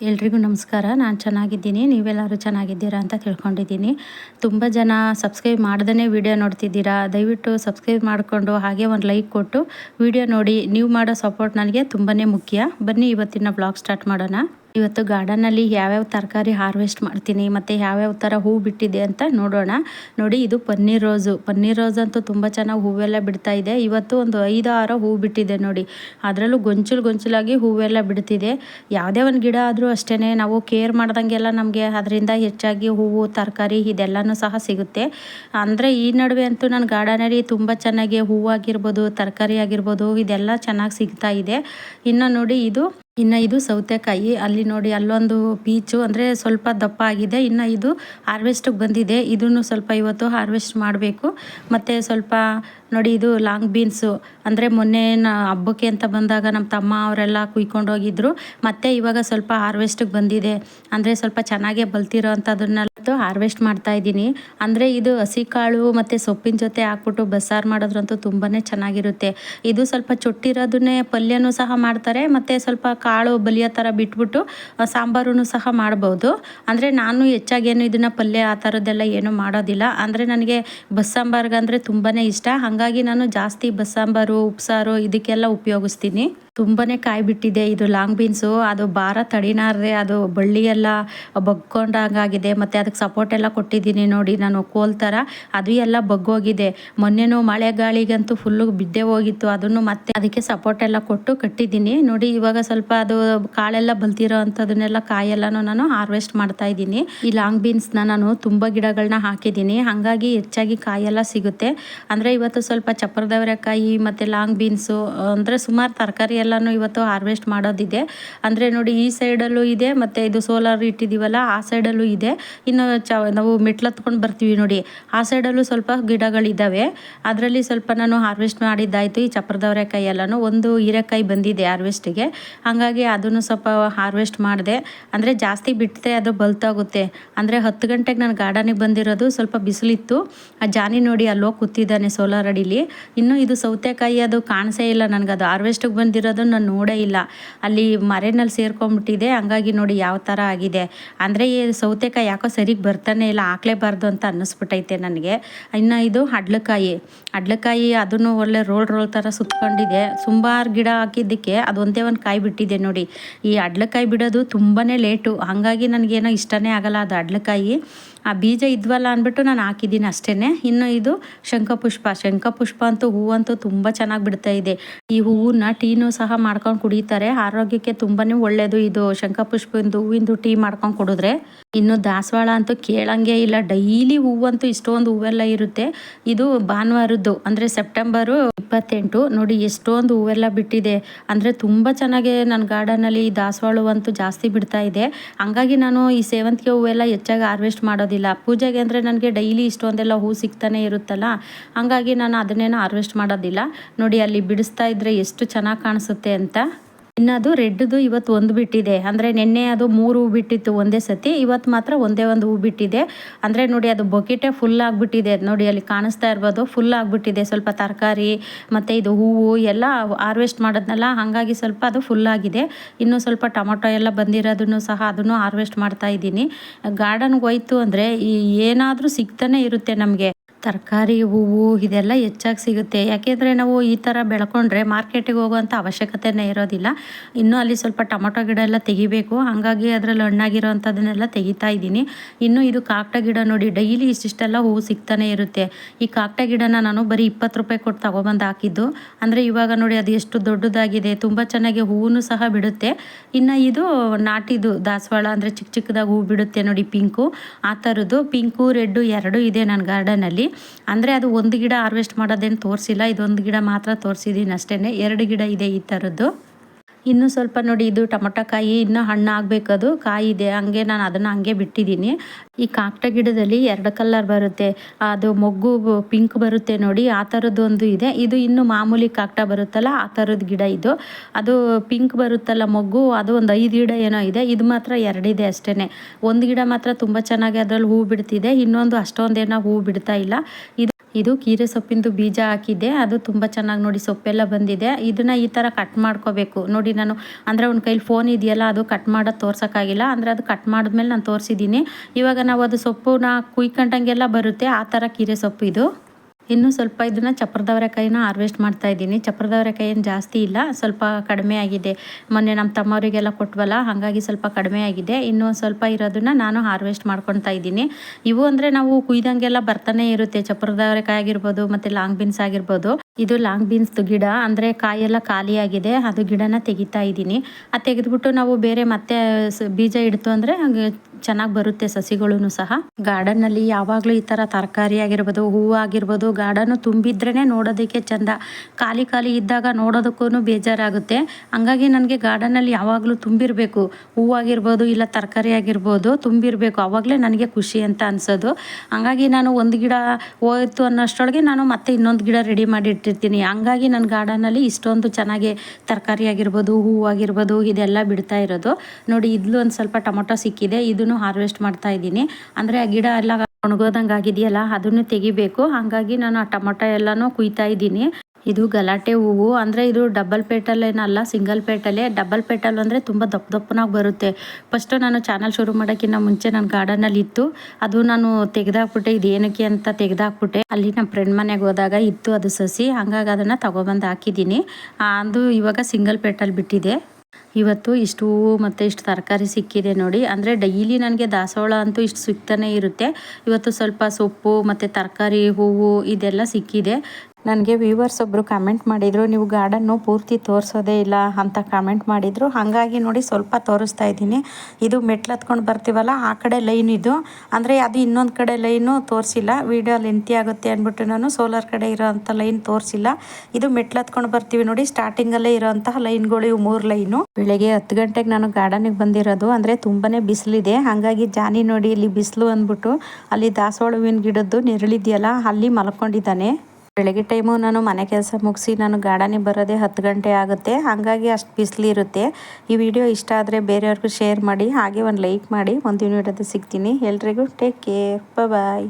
ಎಲ್ರಿಗೂ ನಮಸ್ಕಾರ. ನಾನು ಚೆನ್ನಾಗಿದ್ದೀನಿ. ನೀವೆಲ್ಲರೂ ಚೆನ್ನಾಗಿದ್ದೀರಾ ಅಂತ ತಿಳ್ಕೊಂಡಿದ್ದೀನಿ. ತುಂಬ ಜನ ಸಬ್ಸ್ಕ್ರೈಬ್ ಮಾಡ್ದೇ ವಿಡಿಯೋ ನೋಡ್ತಿದ್ದೀರಾ? ದಯವಿಟ್ಟು ಸಬ್ಸ್ಕ್ರೈಬ್ ಮಾಡಿಕೊಂಡು ಹಾಗೆ ಒಂದು ಲೈಕ್ ಕೊಟ್ಟು ವಿಡಿಯೋ ನೋಡಿ. ನೀವು ಮಾಡೋ ಸಪೋರ್ಟ್ ನನಗೆ ತುಂಬಾ ಮುಖ್ಯ. ಬನ್ನಿ ಇವತ್ತಿನ ಬ್ಲಾಗ್ ಸ್ಟಾರ್ಟ್ ಮಾಡೋಣ. ಇವತ್ತು ಗಾರ್ಡನಲ್ಲಿ ಯಾವ್ಯಾವ ತರಕಾರಿ ಹಾರ್ವೆಸ್ಟ್ ಮಾಡ್ತೀನಿ, ಮತ್ತು ಯಾವ್ಯಾವ ಥರ ಹೂ ಬಿಟ್ಟಿದೆ ಅಂತ ನೋಡೋಣ. ನೋಡಿ, ಇದು ಪನ್ನೀರ್ ರೋಸು. ಪನ್ನೀರ್ ರೋಸ್ ಅಂತೂ ತುಂಬ ಚೆನ್ನಾಗಿ ಹೂವೆಲ್ಲ ಬಿಡ್ತಾ ಇದೆ. ಇವತ್ತು ಒಂದು ಐದು ಆರು ಹೂ ಬಿಟ್ಟಿದೆ ನೋಡಿ. ಅದರಲ್ಲೂ ಗೊಂಚಲು ಗೊಂಚಲಾಗಿ ಹೂವೆಲ್ಲ ಬಿಡ್ತಿದೆ. ಯಾವುದೇ ಒಂದು ಗಿಡ ಆದರೂ ಅಷ್ಟೇ ನಾವು ಕೇರ್ ಮಾಡ್ದಂಗೆಲ್ಲ ನಮಗೆ ಅದರಿಂದ ಹೆಚ್ಚಾಗಿ ಹೂವು, ತರಕಾರಿ ಇದೆಲ್ಲನೂ ಸಹ ಸಿಗುತ್ತೆ. ಅಂದರೆ ಈ ನಡುವೆ ಅಂತೂ ನನ್ನ ಗಾರ್ಡನಲ್ಲಿ ತುಂಬ ಚೆನ್ನಾಗಿ ಹೂವಾಗಿರ್ಬೋದು, ತರಕಾರಿ ಆಗಿರ್ಬೋದು, ಇದೆಲ್ಲ ಚೆನ್ನಾಗಿ ಸಿಗ್ತಾ ಇದೆ. ಇನ್ನು ನೋಡಿ, ಇದು ಇನ್ನು ಇದು ಸೌತೆಕಾಯಿ, ಅಲ್ಲಿ ನೋಡಿ ಅಲ್ಲೊಂದು ಪೀಚು ಅಂದರೆ ಸ್ವಲ್ಪ ದಪ್ಪ ಆಗಿದೆ. ಇನ್ನು ಇದು ಹಾರ್ವೆಸ್ಟಿಗೆ ಬಂದಿದೆ. ಇದನ್ನು ಸ್ವಲ್ಪ ಇವತ್ತು ಹಾರ್ವೆಸ್ಟ್ ಮಾಡಬೇಕು. ಮತ್ತು ಸ್ವಲ್ಪ ನೋಡಿ ಇದು ಲಾಂಗ್ ಬೀನ್ಸು. ಅಂದರೆ ಮೊನ್ನೆ ಹಬ್ಬಕ್ಕೆ ಅಂತ ಬಂದಾಗ ನಮ್ಮ ತಮ್ಮ ಅವರೆಲ್ಲ ಕುಯ್ಕೊಂಡು ಹೋಗಿದ್ರು. ಮತ್ತೆ ಇವಾಗ ಸ್ವಲ್ಪ ಹಾರ್ವೆಸ್ಟಿಗೆ ಬಂದಿದೆ. ಅಂದರೆ ಸ್ವಲ್ಪ ಚೆನ್ನಾಗೇ ಬಲ್ತಿರೋ ಅಂಥದ್ದನ್ನೆಲ್ಲ ಹಾರ್ವೆಸ್ಟ್ ಮಾಡ್ತಾ ಇದ್ದೀನಿ. ಅಂದರೆ ಇದು ಹಸಿ ಕಾಳು ಮತ್ತು ಸೊಪ್ಪಿನ ಜೊತೆ ಹಾಕ್ಬಿಟ್ಟು ಬಸ್ಸಾರು ಮಾಡೋದ್ರಂತೂ ತುಂಬಾ ಚೆನ್ನಾಗಿರುತ್ತೆ. ಇದು ಸ್ವಲ್ಪ ಚೊಟ್ಟಿರೋದನ್ನೇ ಪಲ್ಯನೂ ಸಹ ಮಾಡ್ತಾರೆ, ಮತ್ತು ಸ್ವಲ್ಪ ಕಾಳು ಬಲಿಯೋ ಥರ ಬಿಟ್ಬಿಟ್ಟು ಸಾಂಬಾರು ಸಹ ಮಾಡ್ಬೋದು. ಅಂದರೆ ನಾನು ಹೆಚ್ಚಾಗೇನು ಇದನ್ನು ಪಲ್ಯ ಆ ಥರದ್ದೆಲ್ಲ ಏನೂ ಮಾಡೋದಿಲ್ಲ. ಅಂದರೆ ನನಗೆ ಬಸ್ಸಾಂಬಾರ್ಗಂದರೆ ತುಂಬಾ ಇಷ್ಟ. ಹಾಗಾಗಿ ನಾನು ಜಾಸ್ತಿ ಬಸ್ಸಾಂಬಾರು ಉಪ್ಸಾರು ಇದಕ್ಕೆಲ್ಲ ಉಪಯೋಗಿಸ್ತೀನಿ. ತುಂಬಾ ಕಾಯಿ ಬಿಟ್ಟಿದೆ ಇದು ಲಾಂಗ್ ಬೀನ್ಸು. ಅದು ಭಾರ ತಡಿನಾರ್ರೆ ಅದು ಬಳ್ಳಿ ಎಲ್ಲ ಬಗ್ಕೊಂಡಾಗಿದೆ ಮತ್ತು ಅದಕ್ಕೆ ಸಪೋರ್ಟ್ ಎಲ್ಲ ಕೊಟ್ಟಿದ್ದೀನಿ ನೋಡಿ, ನಾನು ಕೋಲ್ ಥರ. ಅದು ಎಲ್ಲ ಬಗ್ಗೋಗಿದೆ. ಮೊನ್ನೆನೂ ಮಳೆ ಗಾಳಿಗಂತೂ ಫುಲ್ಲು ಬಿದ್ದೆ ಹೋಗಿತ್ತು. ಅದನ್ನು ಮತ್ತೆ ಅದಕ್ಕೆ ಸಪೋರ್ಟ್ ಎಲ್ಲ ಕೊಟ್ಟು ಕಟ್ಟಿದ್ದೀನಿ. ನೋಡಿ, ಇವಾಗ ಸ್ವಲ್ಪ ಅದು ಕಾಳೆಲ್ಲ ಬಲ್ತಿರೋ ಅಂಥದನ್ನೆಲ್ಲ ಕಾಯೆಲ್ಲನೂ ನಾನು ಹಾರ್ವೆಸ್ಟ್ ಮಾಡ್ತಾ ಇದ್ದೀನಿ. ಈ ಲಾಂಗ್ ಬೀನ್ಸ್ನ ನಾನು ತುಂಬ ಗಿಡಗಳನ್ನ ಹಾಕಿದ್ದೀನಿ. ಹಾಗಾಗಿ ಹೆಚ್ಚಾಗಿ ಕಾಯೆಲ್ಲ ಸಿಗುತ್ತೆ. ಅಂದರೆ ಇವತ್ತು ಸ್ವಲ್ಪ ಚಪ್ಪರದವರೆಕಾಯಿ ಮತ್ತು ಲಾಂಗ್ ಬೀನ್ಸು, ಅಂದರೆ ಸುಮಾರು ತರಕಾರಿ ಎಲ್ಲನೂ ಇವತ್ತು ಹಾರ್ವೆಸ್ಟ್ ಮಾಡೋದಿದೆ. ಅಂದರೆ ನೋಡಿ ಈ ಸೈಡಲ್ಲೂ ಇದೆ, ಮತ್ತು ಇದು ಸೋಲಾರ್ ಇಟ್ಟಿದ್ದೀವಲ್ಲ ಆ ಸೈಡಲ್ಲೂ ಇದೆ. ಇನ್ನು ಚ, ನಾವು ಮೆಟ್ಲತ್ಕೊಂಡು ಬರ್ತೀವಿ ನೋಡಿ. ಆ ಸೈಡಲ್ಲೂ ಸ್ವಲ್ಪ ಗಿಡಗಳಿದ್ದಾವೆ ಅದರಲ್ಲಿ ಸ್ವಲ್ಪ ನಾನು ಹಾರ್ವೆಸ್ಟ್ ಮಾಡಿದ್ದಾಯಿತು ಈ ಚಪ್ಪರದವರೆಕಾಯಿ ಎಲ್ಲನೂ. ಒಂದು ಹೀರೆಕಾಯಿ ಬಂದಿದೆ ಹಾರ್ವೆಸ್ಟಿಗೆ. ಹಾಗಾಗಿ ಅದನ್ನು ಸ್ವಲ್ಪ ಹಾರ್ವೆಸ್ಟ್ ಮಾಡಿದೆ. ಅಂದರೆ ಜಾಸ್ತಿ ಬಿಟ್ಟರೆ ಅದು ಬಲ್ತಾಗುತ್ತೆ. ಅಂದರೆ ಹತ್ತು ಗಂಟೆಗೆ ನಾನು ಗಾರ್ಡನಿಗೆ ಬಂದಿರೋದು ಸ್ವಲ್ಪ ಬಿಸಿಲಿತ್ತು. ಆ ಜಾನಿ ನೋಡಿ ಅಲ್ಲೋಗಿ ಕೂತಿದ್ದಾನೆ ಸೋಲಾರ್ ಅಡಿಲಿ ಇನ್ನು ಇದು ಸೌತೆಕಾಯಿ ಅದು ಕಾಣಿಸೇ ಇಲ್ಲ ನನಗೆ. ಅದು ಹಾರ್ವೆಸ್ಟಿಗೆ ಬಂದಿರೋದು ನಾನು ನೋಡೇ ಇಲ್ಲ. ಅಲ್ಲಿ ಮರೆನಲ್ಲಿ ಸೇರ್ಕೊಂಡ್ಬಿಟ್ಟಿದೆ ಹಂಗಾಗಿ ನೋಡಿ ಯಾವ ಥರ ಆಗಿದೆ. ಅಂದರೆ ಈ ಸೌತೆಕಾಯಿ ಯಾಕೋ ಸರಿಗೆ ಬರ್ತಾನೆ ಇಲ್ಲ, ಹಾಕ್ಲೇಬಾರ್ದು ಅಂತ ಅನ್ನಿಸ್ಬಿಟ್ಟೈತೆ ನನಗೆ. ಇನ್ನು ಇದು ಹಡ್ಲಕಾಯಿ. ಹಡ್ಲಕಾಯಿ ಅದನ್ನು ಒಳ್ಳೆ ರೋಲ್ ರೋಲ್ ಥರ ಸುತ್ಕೊಂಡಿದೆ. ಸುಮಾರು ಗಿಡ ಹಾಕಿದ್ದಕ್ಕೆ ಅದು ಒಂದೇ ಒಂದು ಕಾಯಿ ಬಿಟ್ಟಿದೆ ನೋಡಿ. ಈ ಹಡ್ಲಕಾಯಿ ಬಿಡೋದು ತುಂಬಾ ಲೇಟು. ಹಾಗಾಗಿ ನನಗೇನೋ ಇಷ್ಟನೇ ಆಗಲ್ಲ ಅದು ಹಡ್ಲಕಾಯಿ. ಆ ಬೀಜ ಇದ್ವಲ್ಲ ಅಂದ್ಬಿಟ್ಟು ನಾನು ಹಾಕಿದ್ದೀನಿ ಅಷ್ಟೇ ಇನ್ನು ಇದು ಶಂಖಪುಷ್ಪ. ಶಂಖಪುಷ್ಪ ಅಂತೂ ಹೂವಂತೂ ತುಂಬ ಚೆನ್ನಾಗಿ ಬಿಡ್ತಾ ಇದೆ. ಈ ಹೂವನ್ನ ಟೀನು ಸಹ ಮಾಡ್ಕೊಂಡು ಕುಡಿತಾರೆ. ಆರೋಗ್ಯಕ್ಕೆ ತುಂಬಾ ಒಳ್ಳೆಯದು ಇದು ಶಂಖಪುಷ್ಪದಿಂದ ಹೂವಿಂದು ಟೀ ಮಾಡ್ಕೊಂಡು ಕುಡಿದ್ರೆ. ಇನ್ನು ದಾಸವಾಳ ಅಂತೂ ಕೇಳಂಗೆ ಇಲ್ಲ. ಡೈಲಿ ಹೂವಂತೂ ಇಷ್ಟೊಂದು ಹೂವೆಲ್ಲ ಇರುತ್ತೆ. ಇದು ಭಾನುವಾರದ್ದು, ಅಂದರೆ ಸೆಪ್ಟೆಂಬರು ಇಪ್ಪತ್ತೆಂಟು. ನೋಡಿ, ಎಷ್ಟೊಂದು ಹೂವೆಲ್ಲ ಬಿಟ್ಟಿದೆ. ಅಂದರೆ ತುಂಬ ಚೆನ್ನಾಗಿ ನನ್ನ ಗಾರ್ಡನಲ್ಲಿ ಈ ದಾಸವಾಳ ಅಂತೂ ಜಾಸ್ತಿ ಬಿಡ್ತಾ ಇದೆ. ಹಂಗಾಗಿ ನಾನು ಈ ಸೇವಂತಿಗೆ ಹೂವೆಲ್ಲ ಹೆಚ್ಚಾಗಿ ಹಾರ್ವೆಸ್ಟ್ ಮಾಡೋದಿಲ್ಲ. ಪೂಜೆಗೆ ಅಂದರೆ ನನಗೆ ಡೈಲಿ ಇಷ್ಟೊಂದೆಲ್ಲ ಹೂ ಸಿಗ್ತಾನೆ ಇರುತ್ತಲ್ಲ. ಹಂಗಾಗಿ ನಾನು ಅದನ್ನೇನು ಹಾರ್ವೆಸ್ಟ್ ಮಾಡೋದಿಲ್ಲ. ನೋಡಿ, ಅಲ್ಲಿ ಬಿಡಿಸ್ತಾ ಇದ್ದರೆ ಎಷ್ಟು ಚೆನ್ನಾಗಿ ಕಾಣಿಸುತ್ತೆ ಅಂತ. ಇನ್ನು ಅದು ರೆಡ್ದು ಇವತ್ತು ಒಂದು ಬಿಟ್ಟಿದೆ. ಅಂದರೆ ನಿನ್ನೆ ಅದು ಮೂರು ಹೂ ಬಿಟ್ಟಿತ್ತು ಒಂದೇ ಸತಿ, ಇವತ್ತು ಮಾತ್ರ ಒಂದೇ ಒಂದು ಹೂ ಬಿಟ್ಟಿದೆ. ಅಂದರೆ ನೋಡಿ ಅದು ಬೊಕೆಟೆ ಫುಲ್ ಆಗಿಬಿಟ್ಟಿದೆ. ನೋಡಿ ಅಲ್ಲಿ ಕಾಣಿಸ್ತಾ ಇರ್ಬೋದು ಫುಲ್ ಆಗಿಬಿಟ್ಟಿದೆ. ಸ್ವಲ್ಪ ತರಕಾರಿ, ಮತ್ತು ಇದು ಹೂವು, ಎಲ್ಲ ಹಾರ್ವೆಸ್ಟ್ ಮಾಡೋದ್ನಲ್ಲ ಹಾಗಾಗಿ ಸ್ವಲ್ಪ ಅದು ಫುಲ್ ಆಗಿದೆ. ಇನ್ನೂ ಸ್ವಲ್ಪ ಟೊಮೊಟೊ ಎಲ್ಲ ಬಂದಿರೋದನ್ನು ಸಹ ಅದನ್ನು ಹಾರ್ವೆಸ್ಟ್ ಮಾಡ್ತಾ ಇದ್ದೀನಿ. ಗಾರ್ಡನ್ಗೆ ಹೋಯ್ತು ಅಂದರೆ ಏನಾದರೂ ಸಿಗ್ತಾನೆ ಇರುತ್ತೆ ನಮಗೆ. ತರಕಾರಿ, ಹೂವು ಇದೆಲ್ಲ ಹೆಚ್ಚಾಗಿ ಸಿಗುತ್ತೆ. ಯಾಕೆಂದರೆ ನಾವು ಈ ಥರ ಬೆಳ್ಕೊಂಡ್ರೆ ಮಾರ್ಕೆಟಿಗೆ ಹೋಗುವಂಥ ಅವಶ್ಯಕತೆನೇ ಇರೋದಿಲ್ಲ. ಇನ್ನೂ ಅಲ್ಲಿ ಸ್ವಲ್ಪ ಟೊಮೊಟೊ ಗಿಡ ಎಲ್ಲ ತೆಗಿಬೇಕು. ಹಾಗಾಗಿ ಅದರಲ್ಲಿ ಹಣ್ಣಾಗಿರೋವಂಥದ್ದನ್ನೆಲ್ಲ ತೆಗಿತಾ ಇದ್ದೀನಿ. ಇನ್ನು ಇದು ಕಾಕಟ ಗಿಡ ನೋಡಿ, ಡೈಲಿ ಇಷ್ಟಿಷ್ಟೆಲ್ಲ ಹೂವು ಸಿಗ್ತಾನೆ ಇರುತ್ತೆ. ಈ ಕಾಕಟ ಗಿಡನ ನಾನು ಬರೀ ಇಪ್ಪತ್ತು ರೂಪಾಯಿ ಕೊಟ್ಟು ತಗೊಬಂದು ಹಾಕಿದ್ದು. ಅಂದರೆ ಇವಾಗ ನೋಡಿ ಅದು ಎಷ್ಟು ದೊಡ್ಡದಾಗಿದೆ. ತುಂಬ ಚೆನ್ನಾಗಿ ಹೂವು ಸಹ ಬಿಡುತ್ತೆ. ಇನ್ನು ಇದು ನಾಟಿದು ದಾಸವಾಳ ಅಂದರೆ ಚಿಕ್ಕ ಚಿಕ್ಕದಾಗಿ ಹೂವು ಬಿಡುತ್ತೆ ನೋಡಿ ಪಿಂಕು. ಆ ಥರದ್ದು ಪಿಂಕು, ರೆಡ್ಡು ಎರಡೂ ಇದೆ ನನ್ನ ಗಾರ್ಡನಲ್ಲಿ. ಅಂದರೆ ಅದು ಒಂದು ಗಿಡ ಹಾರ್ವೆಸ್ಟ್ ಮಾಡೋದೇನು ತೋರಿಸಿಲ್ಲ, ಇದೊಂದು ಗಿಡ ಮಾತ್ರ ತೋರಿಸಿದ್ದೀನಿ ಅಷ್ಟೇ ಎರಡು ಗಿಡ ಇದೆ ಈ ಥರದ್ದು ಇನ್ನೂ ಸ್ವಲ್ಪ ನೋಡಿ, ಇದು ಟೊಮೊಟೊ ಕಾಯಿ ಇನ್ನು ಹಣ್ಣು ಆಗಬೇಕದು, ಕಾಯಿ ಇದೆ, ಹಂಗೆ ನಾನು ಅದನ್ನು ಹಂಗೆ ಬಿಟ್ಟಿದ್ದೀನಿ. ಈ ಕಾಕ್ಟ ಗಿಡದಲ್ಲಿ ಎರಡು ಕಲರ್ ಬರುತ್ತೆ. ಅದು ಮೊಗ್ಗು ಪಿಂಕ್ ಬರುತ್ತೆ ನೋಡಿ, ಆ ಥರದ್ದೊಂದು ಇದೆ. ಇದು ಇನ್ನು ಮಾಮೂಲಿ ಕಾಕಟ ಬರುತ್ತಲ್ಲ, ಆ ಥರದ ಗಿಡ ಇದು. ಅದು ಪಿಂಕ್ ಬರುತ್ತಲ್ಲ ಮೊಗ್ಗು, ಅದು ಒಂದು ಐದು ಗಿಡ ಏನೋ ಇದೆ. ಇದು ಮಾತ್ರ ಎರಡಿದೆ ಅಷ್ಟೇ ಒಂದು ಗಿಡ ಮಾತ್ರ ತುಂಬ ಚೆನ್ನಾಗಿ ಅದರಲ್ಲಿ ಹೂ ಬಿಡ್ತಿದೆ, ಇನ್ನೊಂದು ಅಷ್ಟೊಂದೇನೋ ಹೂ ಬಿಡ್ತಾ ಇಲ್ಲ. ಇದು ಇದು ಕೀರೆ ಸೊಪ್ಪಿಂದು ಬೀಜ ಹಾಕಿದ್ದೆ. ಅದು ತುಂಬ ಚೆನ್ನಾಗಿ ನೋಡಿ ಸೊಪ್ಪೆಲ್ಲ ಬಂದಿದೆ. ಇದನ್ನು ಈ ಥರ ಕಟ್ ಮಾಡ್ಕೋಬೇಕು. ನೋಡಿ ನಾನು, ಅಂದರೆ ಒಂದು ಕೈಲಿ ಫೋನ್ ಇದೆಯಲ್ಲ, ಅದು ಕಟ್ ಮಾಡೋದು ತೋರ್ಸೋಕ್ಕಾಗಿಲ್ಲ. ಅಂದರೆ ಅದು ಕಟ್ ಮಾಡಿದ್ಮೇಲೆ ನಾನು ತೋರಿಸಿದ್ದೀನಿ ಇವಾಗ ನಾವು ಅದು ಸೊಪ್ಪುನ ಕುಯ್ಕೊಂಡಂಗೆಲ್ಲ ಬರುತ್ತೆ. ಆ ಥರ ಕೀರೆ ಸೊಪ್ಪು ಇದು ಇನ್ನು ಸ್ವಲ್ಪ ಇದನ್ನು ಚಪ್ರದವರೆಕಾಯಿನ ಹಾರ್ವೆಸ್ಟ್ ಮಾಡ್ತಾ ಇದ್ದೀನಿ. ಚಪ್ರದವರೆಕಾಯಿ ಏನು ಜಾಸ್ತಿ ಇಲ್ಲ, ಸ್ವಲ್ಪ ಕಡಿಮೆ ಆಗಿದೆ. ಮೊನ್ನೆ ನಮ್ಮ ತಮ್ಮವರಿಗೆಲ್ಲ ಕೊಟ್ವಲ್ಲ, ಹಾಗಾಗಿ ಸ್ವಲ್ಪ ಕಡಿಮೆ ಆಗಿದೆ. ಇನ್ನೂ ಸ್ವಲ್ಪ ಇರೋದನ್ನ ನಾನು ಹಾರ್ವೆಸ್ಟ್ ಮಾಡ್ಕೊತಾ ಇದ್ದೀನಿ. ಇವು ಅಂದರೆ ನಾವು ಕುಯ್ದಂಗೆಲ್ಲ ಬರ್ತಾನೆ ಇರುತ್ತೆ. ಚಪ್ರದವರೆಕಾಯಿ ಆಗಿರ್ಬೋದು, ಮತ್ತು ಲಾಂಗ್ ಬೀನ್ಸ್ ಆಗಿರ್ಬೋದು. ಇದು ಲಾಂಗ್ ಬೀನ್ಸ್ ಗಿಡ. ಅಂದರೆ ಕಾಯೆಲ್ಲ ಖಾಲಿಯಾಗಿದೆ. ಅದು ಗಿಡನ ತೆಗಿತಾ ಇದ್ದೀನಿ. ಅದು ತೆಗೆದ್ಬಿಟ್ಟು ನಾವು ಬೇರೆ ಮತ್ತೆ ಬೀಜ ಇಡ್ತು ಅಂದರೆ ಚೆನ್ನಾಗಿ ಬರುತ್ತೆ ಸಸಿಗಳೂ ಸಹ. ಗಾರ್ಡನ್ನಲ್ಲಿ ಯಾವಾಗಲೂ ಈ ಥರ ತರಕಾರಿ ಆಗಿರ್ಬೋದು ಹೂವು ಆಗಿರ್ಬೋದು ಗಾರ್ಡನ್ನು ತುಂಬಿದ್ರೇ ನೋಡೋದಕ್ಕೆ ಚಂದ. ಖಾಲಿ ಖಾಲಿ ಇದ್ದಾಗ ನೋಡೋದಕ್ಕೂ ಬೇಜಾರಾಗುತ್ತೆ. ಹಂಗಾಗಿ ನನಗೆ ಗಾರ್ಡನಲ್ಲಿ ಯಾವಾಗಲೂ ತುಂಬಿರಬೇಕು. ಹೂವಾಗಿರ್ಬೋದು ಇಲ್ಲ ತರಕಾರಿ ಆಗಿರ್ಬೋದು ತುಂಬಿರಬೇಕು. ಆವಾಗಲೇ ನನಗೆ ಖುಷಿ ಅಂತ ಅನ್ಸೋದು. ಹಂಗಾಗಿ ನಾನು ಒಂದು ಗಿಡ ಹೋಯ್ತು ಅನ್ನೋಷ್ಟೊಳಗೆ ನಾನು ಮತ್ತೆ ಇನ್ನೊಂದು ಗಿಡ ರೆಡಿ ಮಾಡಿ ಇಟ್ಟಿರ್ತೀನಿ ಹಂಗಾಗಿ ನನ್ನ ಗಾರ್ಡನಲ್ಲಿ ಇಷ್ಟೊಂದು ಚೆನ್ನಾಗಿ ತರಕಾರಿ ಆಗಿರ್ಬೋದು, ಹೂ ಆಗಿರ್ಬೋದು, ಇದೆಲ್ಲ ಬಿಡ್ತಾ ಇರೋದು. ನೋಡಿ, ಇದ್ಲು ಒಂದು ಸ್ವಲ್ಪ ಟೊಮೊಟೊ ಸಿಕ್ಕಿದೆ. ಇದನ್ನು ಹಾರ್ವೆಸ್ಟ್ ಮಾಡ್ತಾ ಇದ್ದೀನಿ. ಅಂದರೆ ಆ ಗಿಡ ಎಲ್ಲ ಒಣಗೋದಂಗೆ ಆಗಿದೆಯಲ್ಲ ಅದನ್ನು ತೆಗಿಬೇಕು. ಹಾಗಾಗಿ ನಾನು ಆ ಟೊಮೊಟೊ ಎಲ್ಲನೂ ಕುಯ್ತಾ ಇದ್ದೀನಿ. ಇದು ಗಲಾಟೆ ಹೂವು. ಅಂದರೆ ಇದು ಡಬಲ್ ಪೇಟಲ್ಲೇನಲ್ಲ ಸಿಂಗಲ್ ಪೇಟಲ್ಲೇ. ಡಬಲ್ ಪೇಟಲ್ ಅಂದರೆ ತುಂಬ ದಪ್ಪ ದಪ್ಪನಾಗಿ ಬರುತ್ತೆ. ಫಸ್ಟು ನಾನು ಚಾನಲ್ ಶುರು ಮಾಡೋಕ್ಕಿಂತ ಮುಂಚೆ ನನ್ನ ಗಾರ್ಡನಲ್ಲಿ ಇತ್ತು. ಅದು ನಾನು ತೆಗೆದಾಕ್ಬಿಟ್ಟೆ. ಇದು ಏನಕ್ಕೆ ಅಂತ ತೆಗೆದಾಕ್ಬಿಟ್ಟೆ. ಅಲ್ಲಿ ನಮ್ಮ ಫ್ರೆಂಡ್ ಮನೆಗೆ ಹೋದಾಗ ಇತ್ತು ಅದು ಸಸಿ. ಹಾಗಾಗಿ ಅದನ್ನು ತೊಗೊಬಂದು ಹಾಕಿದ್ದೀನಿ. ಅದು ಇವಾಗ ಸಿಂಗಲ್ ಪೇಟಲ್ ಬಿಟ್ಟಿದೆ. ಇವತ್ತು ಇಷ್ಟು ಹೂವು ಮತ್ತು ಇಷ್ಟು ತರಕಾರಿ ಸಿಕ್ಕಿದೆ ನೋಡಿ. ಅಂದರೆ ಡೈಲಿ ನನಗೆ ದಾಸವಾಳ ಅಂತೂ ಇಷ್ಟು ಸಿಗ್ತಾನೆ ಇರುತ್ತೆ. ಇವತ್ತು ಸ್ವಲ್ಪ ಸೊಪ್ಪು ಮತ್ತು ತರಕಾರಿ, ಹೂವು ಇದೆಲ್ಲ ಸಿಕ್ಕಿದೆ. ನನಗೆ ವ್ಯೂವರ್ಸ್ ಒಬ್ಬರು ಕಮೆಂಟ್ ಮಾಡಿದರು, ನೀವು ಗಾರ್ಡನ್ನು ಪೂರ್ತಿ ತೋರಿಸೋದೇ ಇಲ್ಲ ಅಂತ ಕಮೆಂಟ್ ಮಾಡಿದರು. ಹಾಗಾಗಿ ನೋಡಿ ಸ್ವಲ್ಪ ತೋರಿಸ್ತಾ ಇದ್ದೀನಿ. ಇದು ಮೆಟ್ಲು ಹತ್ಕೊಂಡು ಬರ್ತೀವಲ್ಲ, ಆ ಕಡೆ ಲೈನ್ ಇದು. ಅಂದರೆ ಅದು ಇನ್ನೊಂದು ಕಡೆ ಲೈನು ತೋರಿಸಿಲ್ಲ. ವೀಡಿಯೋ ಲೆಂತಿ ಆಗುತ್ತೆ ಅಂದ್ಬಿಟ್ಟು ನಾನು ಸೋಲಾರ್ ಕಡೆ ಇರೋವಂಥ ಲೈನ್ ತೋರಿಸಿಲ್ಲ. ಇದು ಮೆಟ್ಲು ಹತ್ಕೊಂಡು ಬರ್ತೀವಿ ನೋಡಿ ಸ್ಟಾರ್ಟಿಂಗಲ್ಲೇ ಇರೋಂತಹ ಲೈನ್ಗಳು ಇವು ಮೂರು ಲೈನು ಬೆಳಗ್ಗೆ ಹತ್ತು ಗಂಟೆಗೆ ನಾನು ಗಾರ್ಡನಿಗೆ ಬಂದಿರೋದು, ಅಂದರೆ ತುಂಬಾ ಬಿಸಿಲಿದೆ. ಹಾಗಾಗಿ ಜಾನಿ ನೋಡಿ ಇಲ್ಲಿ ಬಿಸಿಲು ಅಂದ್ಬಿಟ್ಟು, ಅಲ್ಲಿ ದಾಸವಾಳ ಹೂವಿನ ಗಿಡದ್ದು ನೆರಳಿದೆಯಲ್ಲ, ಅಲ್ಲಿ ಮಲ್ಕೊಂಡಿದ್ದಾನೆ. ಬೆಳಗ್ಗೆ ಟೈಮು ನಾನು ಮನೆ ಕೆಲಸ ಮುಗಿಸಿ ನಾನು ಗಾರ್ಡನಿಗೆ ಬರೋದೇ ಹತ್ತು ಗಂಟೆ ಆಗುತ್ತೆ. ಹಾಗಾಗಿ ಅಷ್ಟು ಬಿಸಿಲಿ ಇರುತ್ತೆ. ಈ ವಿಡಿಯೋ ಇಷ್ಟ ಆದರೆ ಬೇರೆಯವ್ರಿಗೂ ಶೇರ್ ಮಾಡಿ, ಹಾಗೆ ಒಂದು ಲೈಕ್ ಮಾಡಿ. ಒಂದು ಯೂನಿಟ್ ಅದು ಸಿಗ್ತೀನಿ. ಎಲ್ರಿಗೂ ಟೇಕ್ ಕೇರ್ ಬಾಯ್